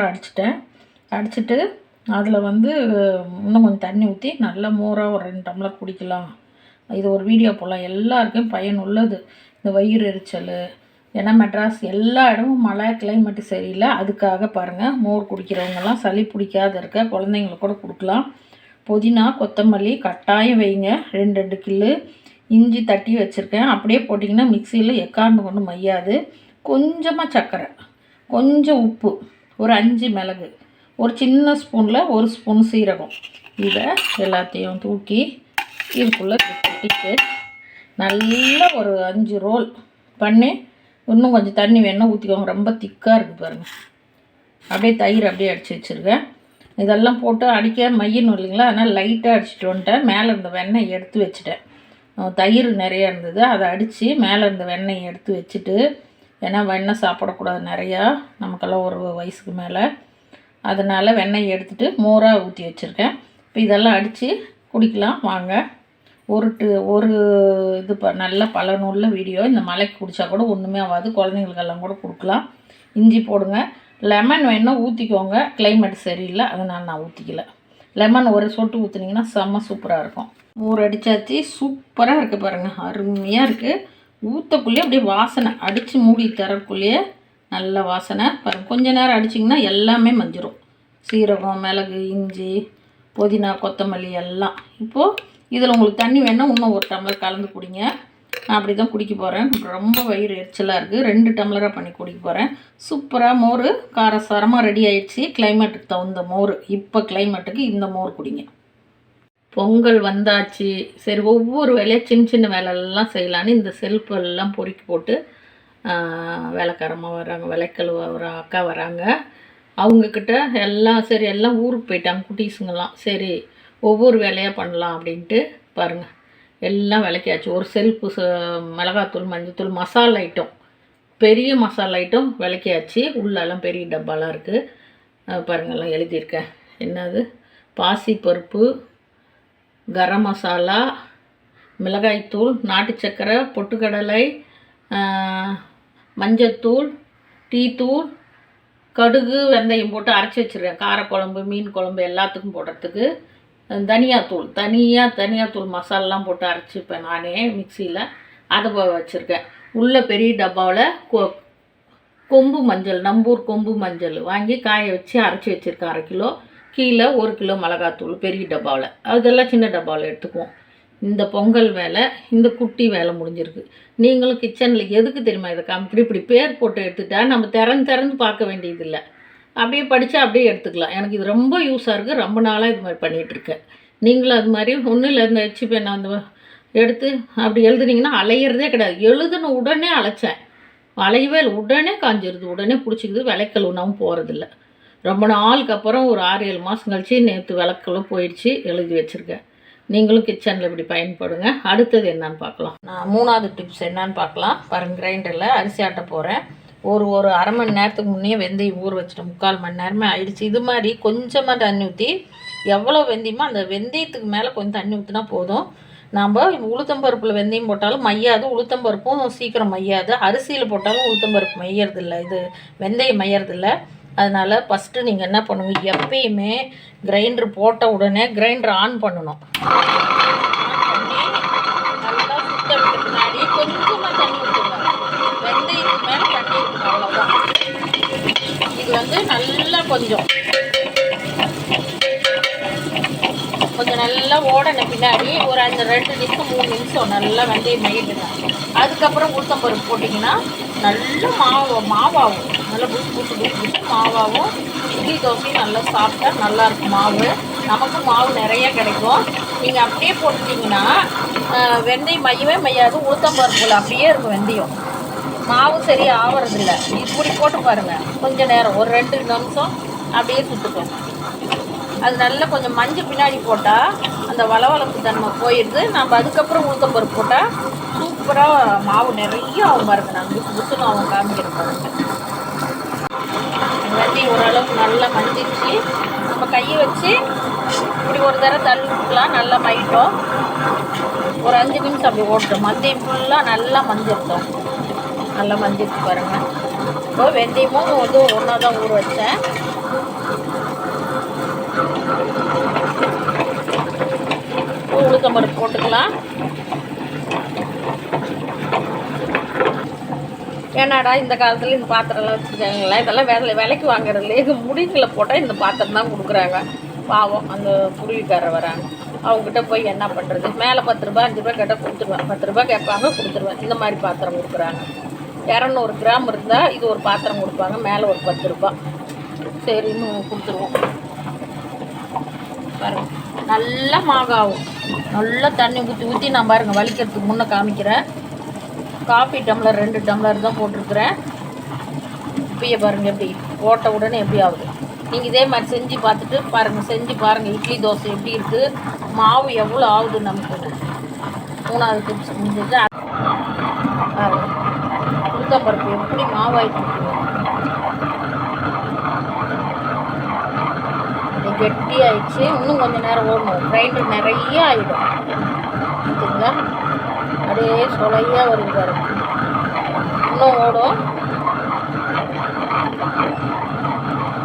மோரை அடிச்சிட்டேன். அடிச்சிட்டு அதில் வந்து இன்னும் கொஞ்சம் தண்ணி ஊற்றி நல்லா மோராக ஒரு ரெண்டு டம்ளர் குடிக்கலாம். இது ஒரு வீடியோ போடலாம் எல்லாருக்கும் பயனுள்ளது இந்த வயிறு எரிச்சல் ஏன்னா மெட்ராஸ் எல்லா இடமும் மழை கிளைமேட்டு சரியில்லை. அதுக்காக பாருங்கள் மோர் குடிக்கிறவங்கெல்லாம் சளி பிடிக்காத இருக்க குழந்தைங்களுக்கு கூட கொடுக்கலாம். புதினா கொத்தமல்லி கட்டாயம் வைங்க. ரெண்டு ரெண்டு கில்லு இஞ்சி தட்டி வச்சுருக்கேன். அப்படியே போட்டிங்கன்னா மிக்சியில் எக்காண்டு கொண்டு மையாது. கொஞ்சமாக சர்க்கரை கொஞ்சம் உப்பு. ஒரு அஞ்சு மிளகு. ஒரு சின்ன ஸ்பூனில் ஒரு ஸ்பூன் சீரகம். இதை எல்லாத்தையும் தூக்கி இதுக்குள்ளே கொட்டிட்டு நல்லா ஒரு அஞ்சு ரோல் பண்ணி இன்னும் கொஞ்சம் தண்ணி வேணால் ஊற்றிக்கோங்க ரொம்ப திக்காக இருக்குது பாருங்கள் அப்படியே தயிர் அப்படியே அடித்து வச்சுருக்கேன். இதெல்லாம் போட்டு அடிக்க மையணும் இல்லைங்களா? அதனால் லைட்டாக அடிச்சுட்டு வந்துட்டேன். மேலே இருந்த வெண்ணெய் எடுத்து வச்சுட்டேன். தயிர் நிறையா இருந்தது. அதை அடித்து மேலே இருந்த வெண்ணெய் எடுத்து வச்சுட்டு ஏன்னா வெண்ணெய் சாப்பிடக்கூடாது நிறையா நமக்கெல்லாம் ஒரு வயசுக்கு மேலே. அதனால் வெண்ணெய் எடுத்துகிட்டு மோராக ஊற்றி வச்சுருக்கேன். இப்போ இதெல்லாம் அடித்து குடிக்கலாம் வாங்க. ஒரு டு- ஒரு இது ப நல்ல பலனுள்ள வீடியோ. இந்த மலைக்கு குடித்தா கூட ஒன்றுமே ஆகாது. குழந்தைங்களுக்கெல்லாம் கூட கொடுக்கலாம். இஞ்சி போடுங்க. லெமன் வேணால் ஊற்றிக்கோங்க கிளைமேட் சரியில்லை அதனால் நான் ஊற்றிக்கல லெமன் ஒரு சொட்டு ஊற்றுனீங்கன்னா செம்ம சூப்பராக இருக்கும். மோர் அடித்தாச்சு சூப்பராக இருக்குது பாருங்கள் அருமையாக இருக்குது ஊற்றக்குள்ளேயே அப்படியே வாசனை அடித்து மூடி தரக்குள்ளேயே நல்ல வாசனை. பாருங்க கொஞ்ச நேரம் அடிச்சிங்கன்னா எல்லாமே மஞ்சிரும். சீரகம் மிளகு இஞ்சி புதினா கொத்தமல்லி எல்லாம். இப்போது இதில் உங்களுக்கு தண்ணி வேணால் இன்னும் ஒரு டம்ளர் கலந்து குடிங்க. நான் அப்படி தான் குடிக்க போகிறேன் ரொம்ப வயிறு எரிச்சலாக இருக்குது ரெண்டு டம்ளராக பண்ணி குடிக்க போகிறேன் சூப்பராக மோர் காரசாரமாக ரெடி ஆயிடுச்சு. கிளைமேட்டுக்கு தகுந்த மோர். இப்போ கிளைமேட்டுக்கு இந்த மோர் குடிங்க. பொங்கல் வந்தாச்சு சரி ஒவ்வொரு வேலையாக சின்ன சின்ன வேலையெல்லாம் செய்யலான்னு இந்த செல்ஃபெல்லாம் பொறுக்கி போட்டு வேலைக்காரமாக வராங்க விலைக்கழுவ வர அக்கா வராங்க. அவங்கக்கிட்ட எல்லாம் சரி எல்லாம் ஊருக்கு போயிட்டாங்க குட்டீஸுங்கெல்லாம். சரி ஒவ்வொரு வேலையாக பண்ணலாம் அப்படின்ட்டு பாருங்கள் எல்லாம் விளக்கியாச்சு ஒரு செல்ஃபு மிளகாத்தூள் மஞ்சத்தூள் மசாலா ஐட்டம். பெரிய மசாலா ஐட்டம் விளக்கியாச்சு உள்ளெல்லாம் பெரிய டப்பாலாம் இருக்குது பாருங்கள்லாம் எழுதியிருக்கேன். என்னது? பாசிப்பருப்பு கரம் மசாலா மிளகாய்த்தூள் நாட்டு சக்கரை பொட்டுக்கடலை மஞ்சத்தூள் டீத்தூள் கடுகு வெந்தயம் போட்டு அரைச்சி வச்சுருவேன் காரக்குழம்பு மீன் குழம்பு எல்லாத்துக்கும் போடுறதுக்கு. தனியாத்தூள் தனியாக தனியாத்தூள் மசாலாலாம் போட்டு அரைச்சிப்பேன் நானே மிக்சியில். அதை போ- வச்சுருக்கேன். உள்ள பெரிய டப்பாவில் கொ கொம்பு மஞ்சள் நம்பூர் கொம்பு மஞ்சள் வாங்கி காய வச்சு அரைச்சி வச்சுருக்கேன் அரை கிலோ. கீழே ஒரு கிலோ மிளகாத்தூள் பெரிய டப்பாவில். அதெல்லாம் சின்ன டப்பாவில் எடுத்துக்குவோம். இந்த பொங்கல் வேலை இந்த குட்டி வேலை முடிஞ்சிருக்கு. நீங்களும் கிச்சனில் எதுக்கு தெரியுமா இதை காமிக்கிற இப்படி பேர் போட்டு எடுத்துட்டா நம்ம திறந்து திறந்து பார்க்க வேண்டியதில்லை. அப்படியே படித்தா அப்படியே எடுத்துக்கலாம். எனக்கு இது ரொம்ப யூஸாக இருக்குது ரொம்ப நாளாக இது மாதிரி பண்ணிகிட்ருக்கேன் நீங்களும் அது மாதிரி ஒன்றும் இல்லை. இந்த நான் அந்த எடுத்து அப்படி எழுதுனீங்கன்னா அலையிறதே கிடையாது. எழுதுன உடனே அலைச்சேன். அலையவே இல்லை. உடனே காஞ்சிருது. உடனே பிடிச்சிக்கிது. பிடிச்சிக்குது விளக்கழுவுனாவும் போகிறதில்ல ரொம்ப நாளுக்கு அப்புறம் ஒரு ஆறு ஏழு மாதம் கழிச்சு நேற்று விளக்கெல்லாம் போயிடுச்சு எழுதி வச்சுருக்கேன். நீங்களும் கிச்சனில் இப்படி பயன்படுங்க. அடுத்தது என்னன்னு பார்க்கலாம். நான் மூணாவது டிப்ஸ் என்னன்னு பார்க்கலாம். பாருங்க கிரைண்டரில் அரிசி ஆட்ட போகிறேன் ஒரு ஒரு அரை மணி நேரத்துக்கு முன்னே வெந்தயம் ஊற வச்சுட்டேன். முக்கால் மணி நேரமே ஆயிடுச்சு. இது மாதிரி கொஞ்சமாக தண்ணி ஊற்றி எவ்வளோ வெந்தயமோ அந்த வெந்தயத்துக்கு மேலே கொஞ்சம் தண்ணி ஊற்றினா போதும். நாம் உளுத்தம்பருப்பில் வெந்தயம் போட்டாலும் மையாது உளுத்தம்பருப்பும் சீக்கிரம் மையாது. அரிசியில் போட்டாலும் உளுத்தம்பருப்பு மையறதில்லை. இது வெந்தயம் மையறதில்லை. அதனால் ஃபஸ்ட்டு நீங்கள் என்ன பண்ணுங்கள் எப்பயுமே கிரைண்டர் போட்ட உடனே கிரைண்டர் ஆன் பண்ணணும். நல்லா சுத்த கொஞ்சமாக தண்ணி ஊற்றுங்க வெந்தயத்துக்கு மேலே தண்ணி ஊற்றுங்க அவ்வளோதான் இது வந்து நல்லா கொஞ்சம். கொஞ்சம் நல்லா ஓடன பின்னாடி ஒரு அஞ்சு ரெண்டு நிமிஷம் மூணு நிமிஷம் நல்லா வெந்தயம் மையிடுங்க அதுக்கப்புறம் உளுத்தம்பருப்பு போட்டிங்கன்னா நல்ல மாவு மாவாகும். நல்லா புசு புசு புசு புசு மாவாகவும் இட்லி தோசையும் நல்லா சாப்பிட்டா நல்லாயிருக்கும் மாவு. நமக்கும் மாவு நிறைய கிடைக்கும். நீங்கள் அப்படியே போட்டுட்டிங்கன்னா வெந்தயம் மையவே மையாது. உளுத்தம்பருப்புல அப்படியே இருக்கும் வெந்தயம். மாவு சரியாக ஆவறதில்ல. இப்படி போட்டு பாருங்கள் கொஞ்சம் நேரம் ஒரு ரெண்டு நிமிஷம் அப்படியே சுட்டுக்கும் அது நல்லா கொஞ்சம் மஞ்சள் பின்னாடி போட்டால் அந்த வளவளப்பு தன்மை போயிடுது. நம்ம அதுக்கப்புறம் உளுத்தம்பருப்பு போட்டால் சூப்பராக மாவு நிறைய ஆகும் பாருங்க. நான் புசு அவங்க காமிக்கிறேன் பாருங்கள் எல்லாத்தையும் ஓரளவுக்கு நல்லா மஞ்சிச்சு நம்ம கையை வச்சு இப்படி ஒரு தடவை தள்ளிக்கலாம் நல்லா மயிட்டோம் ஒரு அஞ்சு நிமிஷம் அப்படி ஓட்டுறோம். மந்தியம் ஃபுல்லாக நல்லா மஞ்சிருந்தோம் நல்லா மஞ்சிருக்கு பாருங்கள் இப்போ வெந்தயமும் வந்து ஒன்றா தான் ஊற வச்சேன். உளுத்தம்பருப்பு போட்டுக்கலாம். என்னடா இந்த காலத்தில் இந்த பாத்திரம்லாம் வச்சுருக்காங்களா? இதெல்லாம் வேலை விலைக்கு வாங்குறது இல்லையே இது முடிங்களை போட்டால் இந்த பாத்திரம் தான் கொடுக்குறாங்க. பாவம் அந்த குருவிக்காரர் வராங்க. அவங்ககிட்ட போய் என்ன பண்ணுறது மேலே பத்து ரூபா அஞ்சு ரூபா கேட்டால் கொடுத்துருவேன். பத்து ரூபா கேட்பாங்க கொடுத்துருவேன். இந்த மாதிரி பாத்திரம் கொடுக்குறாங்க. இரநூறு கிராம் இருந்தால் இது ஒரு பாத்திரம் கொடுப்பாங்க மேலே ஒரு பத்து ரூபா சரின்னு கொடுத்துருவோம். பாருங்க. நல்லா மாகாவும் நல்லா தண்ணி ஊற்றி ஊற்றி நான் பாருங்க வலிக்கிறதுக்கு முன்னே காமிக்கிறேன். காஃபி டம்ளர் ரெண்டு டம்ளர் தான் போட்டிருக்கிறேன். இப்பயே பாருங்கள் எப்படி ஓட்ட உடனே எப்படி ஆகுது. நீங்கள் இதே மாதிரி செஞ்சு பார்த்துட்டு பாருங்கள் செஞ்சு பாருங்கள் இட்லி தோசை எப்படி இருக்குது மாவு எவ்வளோ ஆகுது நமக்கு. மூணாவது டிப்ஸ் முடிஞ்சது. பாருங்க. உளுத்தப்பருப்பு எப்படி மாவாயிட்டு இது கெட்டி ஆயிடுச்சு இன்னும் கொஞ்சம் நேரம் ஓடணும். கிரைண்டர் நிறைய ஆகிடும் பார்த்தீங்களா அப்படியே சொலையாக வருது பாருங்க இன்னும் ஓடும்.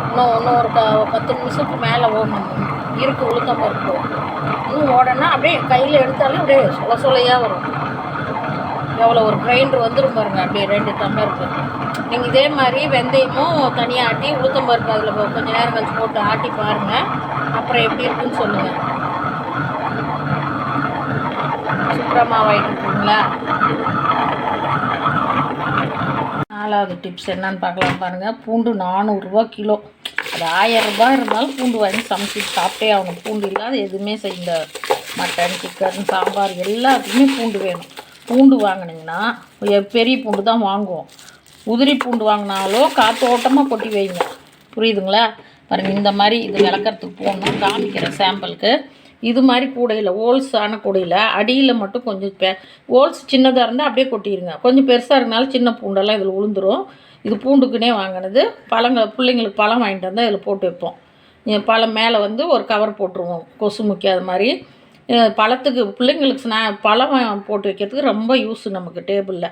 இன்னும் இன்னும் ஒரு க பத்து நிமிஷத்துக்கு மேலே ஓடணும் இருக்கு உளுத்தம் பருப்பு. இன்னும் ஓடனா அப்படியே கையில் எடுத்தாலே அப்படியே சொல சொலையாக வரும். எவ்வளோ ஒரு கிரைண்டர் வந்துடும் பாருங்க அப்படியே ரெண்டு டம்ளருக்கு நீங்கள் இதே மாதிரி வெந்தயமும் தனியாக ஆட்டி உளுத்தம் பருப்பு அதில் கொஞ்சம் நேரம் கழிச்சு போட்டு ஆட்டி பாருங்கள் அப்புறம் எப்படி இருக்குன்னு சொல்லுங்கள் சுப்ரமாக இருக்குங்களா நாலாவது டிப்ஸ் என்னன்னு பார்க்கலாம் பாருங்கள் பூண்டு நானூறுரூவா கிலோ. அது ஆயரரூபா இருந்தாலும் பூண்டு வாங்கி சமைச்சி சாப்பிட்டே ஆகணும். பூண்டு இல்லாத எதுவுமே செய்ய மட்டன் சிக்கன் சாம்பார் எல்லாத்துக்குமே பூண்டு வேணும். பூண்டு வாங்கினீங்கன்னா பெரிய பூண்டு தான் வாங்குவோம். உதிரி பூண்டு வாங்கினாலும் காத்தோட்டமாக கொட்டி வைங்க. புரியுதுங்களா? பாருங்கள் இந்த மாதிரி இது விளக்கறதுக்கு போகணும் காமிக்கிறேன் சாம்பிளுக்கு இது மாதிரி கூடையில் ஓல்ஸான கூடையில் அடியில் மட்டும் கொஞ்சம் பே ஓல்ஸ் சின்னதாக இருந்தால் அப்படியே கொட்டிடுங்க கொஞ்சம் பெருசாக இருந்தாலும் சின்ன பூண்டெல்லாம் இதில் உளுந்துரும். இது பூண்டுக்குன்னே வாங்கினது. பழங்கள் பிள்ளைங்களுக்கு பழம் வாங்கிட்டு வந்தால் இதில் போட்டு வைப்போம். பழம் மேலே வந்து ஒரு கவர் போட்டுருவோம். கொசு முக்கியாத மாதிரி. பழத்துக்கு பிள்ளைங்களுக்கு ஸ்நா பழம் போட்டு வைக்கிறதுக்கு ரொம்ப யூஸ் நமக்கு டேபிளில்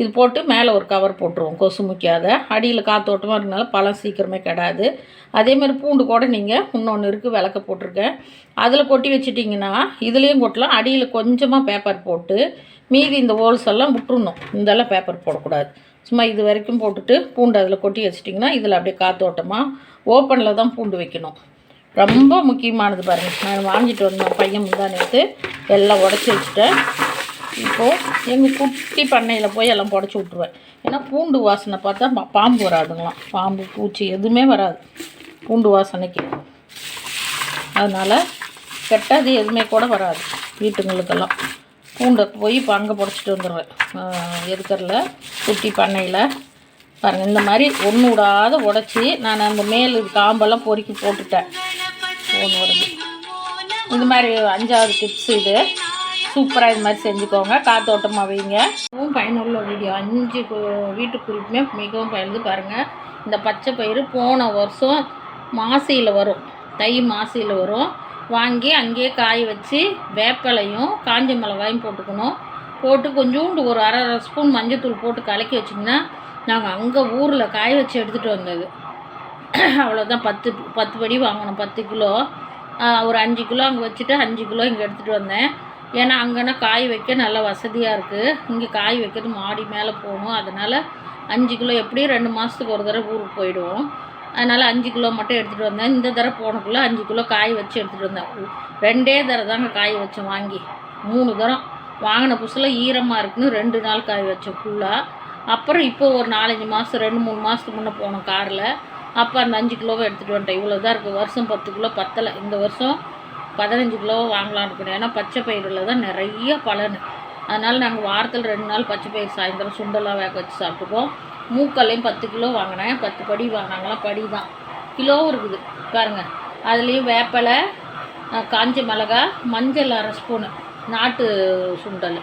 இது போட்டு மேலே ஒரு கவர் போட்டுருவோம். கொசு முக்கியாத. அடியில் காத்தோட்டமாக இருக்கனால பழம் சீக்கிரமே கிடாது. அதே மாதிரி பூண்டு கூட நீங்கள் இன்னொன்று இருக்குது விளக்க போட்டிருக்கேன். அதில் கொட்டி வச்சிட்டிங்கன்னா இதுலேயும் கொட்டலாம். அடியில் கொஞ்சமாக பேப்பர் போட்டு மீதி இந்த ஹோல்ஸ் எல்லாம் விட்டுருணும் இதெல்லாம் பேப்பர் போடக்கூடாது. சும்மா இது வரைக்கும் போட்டுட்டு பூண்டு அதில் கொட்டி வச்சிட்டிங்கன்னா இதில் அப்படியே காத்தோட்டமாக ஓப்பனில் தான் பூண்டு வைக்கணும். ரொம்ப முக்கியமானது பாருங்கள் நான் வாங்கிட்டு வந்தேன் பையன் முந்தா நேற்று எல்லாம் உடச்சி வச்சுட்டேன். இப்போது எங்கள் குட்டி பண்ணையில் போய் எல்லாம் புடச்சி விட்ருவேன் ஏன்னா பூண்டு வாசனை பார்த்தா பாம்பு வராதுங்களாம். பாம்பு பூச்சி எதுவுமே வராது. பூண்டு வாசனைக்கு. அதனால் கெட்டது எதுவுமே கூட வராது வீட்டுங்களுக்கெல்லாம். பூண்டை போய் இப்போ அங்கே புடச்சிட்டு வந்துடுவேன் எதுக்கரில் குட்டி பண்ணையில். பாருங்கள் இந்த மாதிரி ஒன்று விடாத உடச்சி நான் அந்த மேல் காம்பெல்லாம் பொறுக்கி போட்டுட்டேன். ஒன்று வருது இந்த மாதிரி அஞ்சாவது டிப்ஸ் இது. சூப்பராக இது மாதிரி செஞ்சுக்கோங்க. காத்தோட்டமாக வைங்க. மிகவும் பயனுள்ள வீடியோ அஞ்சு கு- வீட்டு குறிப்புமே மிகவும் பயந்து பாருங்கள் இந்த பச்சை பயிறு போன வருஷம் மாசியில் வரும். தை மாசியில் வரும். வாங்கி அங்கேயே காய வச்சு வேப்பலையும் காஞ்ச மிளகாயும் போட்டுக்கணும். போட்டு கொஞ்சோண்டு ஒரு அரை அரை ஸ்பூன் மஞ்சத்தூள் போட்டு கலக்கி வச்சிங்கன்னா நாங்கள் அங்கே ஊரில் காய வச்சு எடுத்துகிட்டு வந்தது. அவ்வளோதான் பத்து பத்து படி வாங்கினோம் பத்து கிலோ. ஒரு அஞ்சு கிலோ அங்கே வச்சுட்டு அஞ்சு கிலோ இங்கே எடுத்துகிட்டு வந்தேன். ஏன்னா அங்கேனா காய் வைக்க நல்லா வசதியாக இருக்குது இங்கே காய் வைக்கிறது மாடி மேலே போகணும் அதனால் அஞ்சு கிலோ எப்படியும் ரெண்டு மாதத்துக்கு ஒரு தடவை ஊருக்கு போயிடுவோம். அதனால் அஞ்சு கிலோ மட்டும் எடுத்துகிட்டு வந்தேன். இந்த தடவை போனக்குள்ளே அஞ்சு கிலோ காய் வச்சு எடுத்துகிட்டு வந்தேன். ரெண்டே தடவை தாங்க காய் வச்சேன் வாங்கி. மூணு தரம் வாங்கின புதுசில் ஈரமாக இருக்குன்னு ரெண்டு நாள் காய் வச்சேன் ஃபுல்லாக அப்புறம் இப்போ ஒரு நாலஞ்சு மாதம் ரெண்டு மூணு மாதத்துக்கு முன்னே போனோம் காரில். அப்போ அந்த அஞ்சு கிலோவை எடுத்துகிட்டு வந்துட்டேன். இவ்வளோ தான் இருக்குது வருஷம் பத்து கிலோ பத்தலை. இந்த வருஷம் பதினஞ்சு கிலோ வாங்கலாம்னு இருக்கணும். ஏன்னா பச்சை பயிரில் தான் நிறைய பலன். அதனால் நாங்கள் வாரத்தில் ரெண்டு நாள் பச்சை பயிர் சாயந்தரம் சுண்டலாக வேக வச்சு சாப்பிட்டுப்போம். மூக்கல்லையும் பத்து கிலோ வாங்கினேன். பத்து படி வாங்கினாங்களாம். படி தான் கிலோவும் இருக்குது. பாருங்கள் அதுலேயும் வேப்பிலை காஞ்ச மிளகா மஞ்சள் அரை ஸ்பூனு நாட்டு சுண்டல்.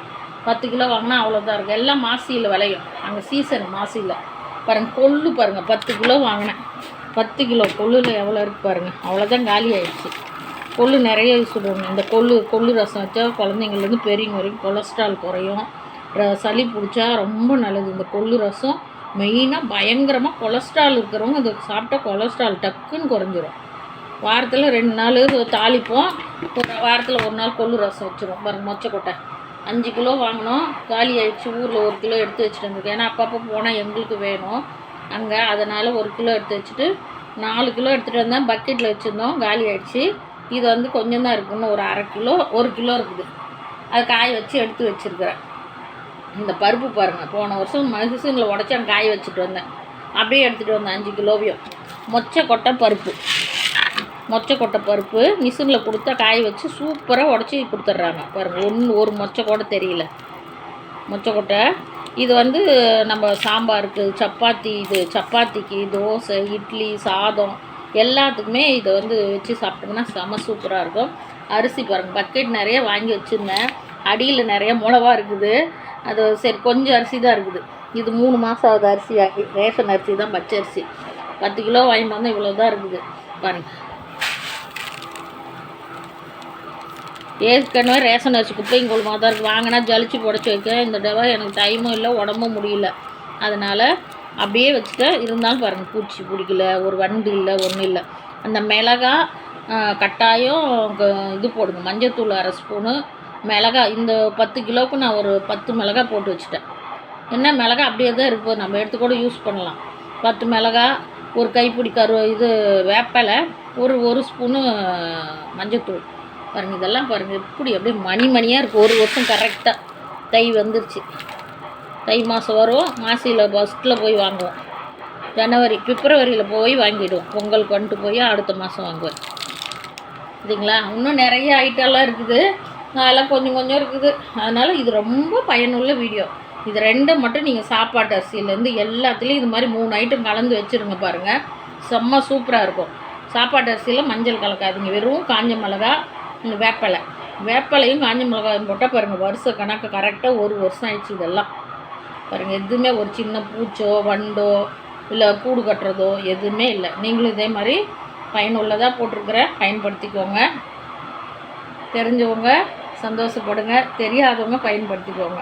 பத்து கிலோ வாங்கினா அவ்வளோதான் இருக்குது எல்லாம் மாசியில் விளையும். அங்கே சீசன் மாசியில். பாருங்கள் கொள்ளு பாருங்கள் பத்து கிலோ வாங்கினேன். பத்து கிலோ கொள்ளுல எவ்வளோ இருக்குது பாருங்கள் அவ்வளோதான் காலி ஆயிடுச்சு. கொள்ளு நிறைய யூஸ் பண்ணுவாங்க. இந்த கொள்ளு கொள்ளு ரசம் வச்சா குழந்தைங்கள்லேருந்து பெரியவங்க வரைக்கும் கொலஸ்ட்ரால் குறையும். ர- சளி பிடிச்சா ரொம்ப நல்லது. இந்த கொள்ளு ரசம் மெயினாக பயங்கரமாக கொலஸ்ட்ரால் இருக்கிறவங்க இதை சாப்பிட்டா கொலஸ்ட்ரால் டக்குன்னு குறைஞ்சிரும். வாரத்தில் ரெண்டு நாள் தாளிப்போம். ஒரு வாரத்தில் ஒரு நாள் கொள்ளு ரசம் வச்சுருவோம் பாருங்க மொச்சக்கொட்டை அஞ்சு கிலோ வாங்கினோம். காலி ஆயிடுச்சு. ஊரில் ஒரு கிலோ எடுத்து வச்சுட்டு வந்துருக்கோம். ஏன்னா அப்பப்போ போனால் எங்களுக்கு வேணும். அங்கே அதனால் ஒரு கிலோ எடுத்து வச்சுட்டு நாலு கிலோ எடுத்துகிட்டு வந்தேன். பக்கெட்டில் வச்சுருந்தோம். காலி ஆயிடுச்சு. இது வந்து கொஞ்சம் தான் இருக்குன்னு ஒரு அரை கிலோ ஒரு கிலோ இருக்குது. அது காய வச்சு எடுத்து வச்சுருக்குறேன். இந்த பருப்பு பாருங்கள் போன வருஷம் மகசூனில் உடச்சி காய வச்சுட்டு வந்தேன். அப்படியே எடுத்துகிட்டு வந்தேன் அஞ்சு கிலோவையும். மொச்சை கொட்டை பருப்பு. மொச்சை கொட்டை பருப்பு மிஷினில் கொடுத்தா காய வச்சு சூப்பராக உடச்சி கொடுத்துட்றாங்க. பாருங்கள் ஒன்று ஒரு மொச்சை கூட தெரியல. மொச்சை கொட்டை. இது வந்து நம்ம சாம்பாருக்கு சப்பாத்தி இது சப்பாத்திக்கு தோசை இட்லி சாதம். எல்லாத்துக்குமே இதை வந்து வச்சு சாப்பிட்டோம்னா செம சூப்பராக இருக்கும். அரிசி பாருங்கள் பக்கெட் நிறைய வாங்கி வச்சுருந்தேன். அடியில் நிறைய மிளவா இருக்குது. அது சரி கொஞ்சம் அரிசி தான் இருக்குது. இது மூணு மாதம் ஆகுது அரிசி ஆகி ரேஷன் அரிசி தான் பச்சை அரிசி. பத்து கிலோ வாங்கிட்டு வந்தால் இவ்வளோ தான் இருக்குது. பாருங்கள் ஏற்கனவே ரேஷன் அரிசி குப்பையும் கொள்ளுமா தான் இருக்குது வாங்கினா ஜலிச்சு புடச்சி வைக்க. இந்த டவ எனக்கு டைமும் இல்லை உடம்பும் முடியல. அதனால் அப்படியே வச்சுட்டேன் இருந்தாலும் பாருங்கள் பூச்சி பிடிக்கல ஒரு வண்டு இல்லை ஒன்றும் இல்லை. அந்த மிளகா கட்டாயம் இது போடுங்க மஞ்சத்தூள் அரை ஸ்பூனு மிளகா இந்த பத்து கிலோவுக்கு நான் ஒரு பத்து மிளகா போட்டு வச்சுட்டேன். என்ன மிளகா அப்படியே தான் இருக்குது நம்ம எடுத்து கூட யூஸ் பண்ணலாம். பத்து மிளகா ஒரு கைப்பிடி கரு இது வேப்பலை ஒரு ஒரு ஸ்பூனு மஞ்சத்தூள். பாருங்கள் இதெல்லாம் பாருங்கள் எப்படி அப்படியே மணி மணியாக இருக்குது ஒரு வருஷம் கரெக்டாக தை வந்துருச்சு. தை மாதம் வரும் மாசியில் ஃபஸ்ட்டில் போய் வாங்குவோம். ஜனவரி பிப்ரவரியில் போய் வாங்கிடுவோம். பொங்கலுக்கு வந்துட்டு போய் அடுத்த மாதம் வாங்குவேன் சரிங்களா? இன்னும் நிறைய ஐட்டம்லாம் இருக்குது. அதெல்லாம் கொஞ்சம் கொஞ்சம் இருக்குது. அதனால் இது ரொம்ப பயனுள்ள வீடியோ இது ரெண்டை மட்டும் நீங்கள் சாப்பாட்டு அரிசியிலேருந்து எல்லாத்துலேயும் இது மாதிரி மூணு ஐட்டம் கலந்து வச்சுருங்க பாருங்கள் செம்ம சூப்பராக இருக்கும். சாப்பாட்டு அரிசியில் மஞ்சள் கலக்காதீங்க. வெறும் காஞ்ச மிளகா இந்த வேப்பலை. வேப்பலையும் காஞ்ச மிளகாயும் போட்டால் பாருங்கள் வருஷ கணக்கு கரெக்டாக ஒரு வருஷம் ஆயிடுச்சு இதெல்லாம். பாருங்கள் எதுவுமே ஒரு சின்ன பூச்சோ வண்டோ இல்லை கூடு கட்டுறதோ எதுவுமே இல்லை. நீங்களும் இதே மாதிரி பயனுள்ளதாக போட்டிருக்கிறேன் பயன்படுத்திக்கோங்க. தெரிஞ்சவங்க சந்தோஷப்படுங்க தெரியாதவங்க பயன்படுத்திக்கோங்க.